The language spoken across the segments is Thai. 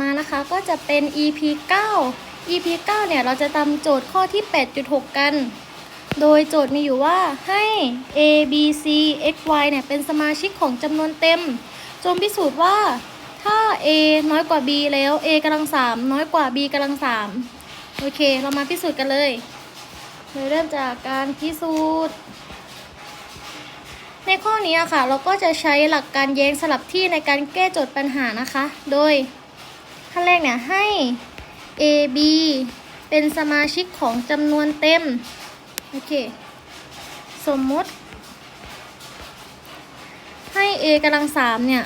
มานะคะก็จะเป็น EP 9 EP 9เนี่ยเราจะทำโจทย์ข้อที่ 8.6 กัน โดยโจทย์มีอยู่ว่าให้ a b c x y เนี่ยเป็นสมาชิกของจำนวนเต็ม จงพิสูจน์ว่าถ้า a น้อยกว่า b แล้ว a กำลัง3น้อยกว่า b กำลัง3โอเค เรามาพิสูจน์กันเลยโดยเริ่มจากการพิสูจน์ในข้อนี้อะค่ะ เราก็จะใช้หลักการแย้งสลับที่ในการแก้โจทย์ปัญหานะคะ โดย ขั้นแรกเนี่ยให้ a b เป็นสมาชิกของจำนวนเต็ม โอเค สมมติ ให้ a กำลังสามเนี่ย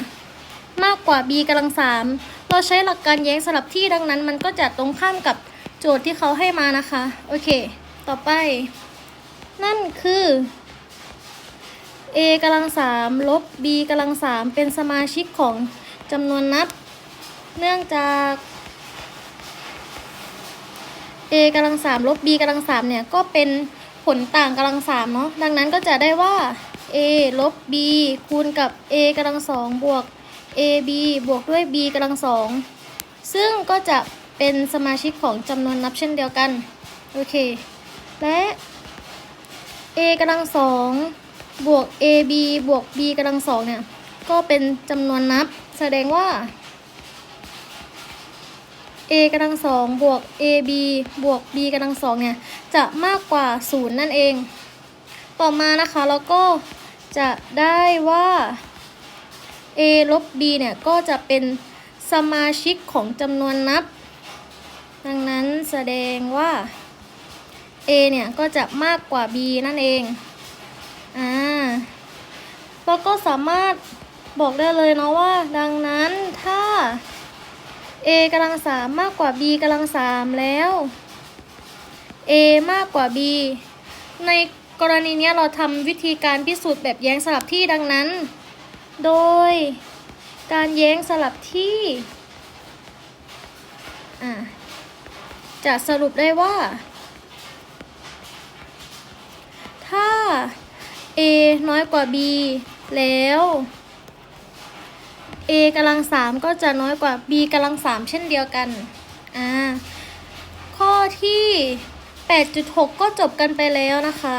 มากกว่า b กำลังสามเราใช้หลักการแย้งสลับที่ดังนั้น มันก็จะตรงข้ามกับโจทย์ที่เขาให้มานะคะ โอเค ต่อไป นั่นคือ a กำลังสามลบ b กำลังสามเป็นสมาชิกของจำนวนนับ เนื่องจาก a กำลังสามลบ b กำลังสามเนี่ยก็เป็นผลต่างกำลังสามเนาะดังนั้นก็จะได้ว่า a ลบ b คูณกับ a กำลังสองบวก ab บวกด้วย b กำลังสองซึ่งก็จะเป็นสมาชิกของจำนวนนับเช่นเดียวกัน โอเค และ a กำลังสองบวก ab บวก b กำลังสองเนี่ย ก็เป็นจำนวนนับ แสดงว่า a กำลังสองบวก ab บวก b กำลังสองเนี่ยจะมากกว่าศูนย์นั่นเอง ต่อมานะคะแล้วก็จะได้ว่า a ลบ b เนี่ยก็จะเป็นสมาชิกของจำนวนนับ ดังนั้นแสดงว่า a เนี่ยก็จะมากกว่า b นั่นเองอ่าเราก็สามารถบอกได้เลยเนาะว่า ดังนั้นถ้า a กำลังสามมากกว่า b กำลังสามแล้ว a มากกว่า b ในกรณีนี้เราทำวิธีการพิสูจน์แบบแย้งสลับที่ดังนั้น โดยการแย้งสลับที่จะสรุปได้ว่า ถ้า a น้อยกว่า b แล้ว a กำลังสามก็จะน้อยกว่า b กำลังสามเช่นเดียวกัน อ่า ข้อที่ 8.6 ก็จบกันไปแล้วนะคะ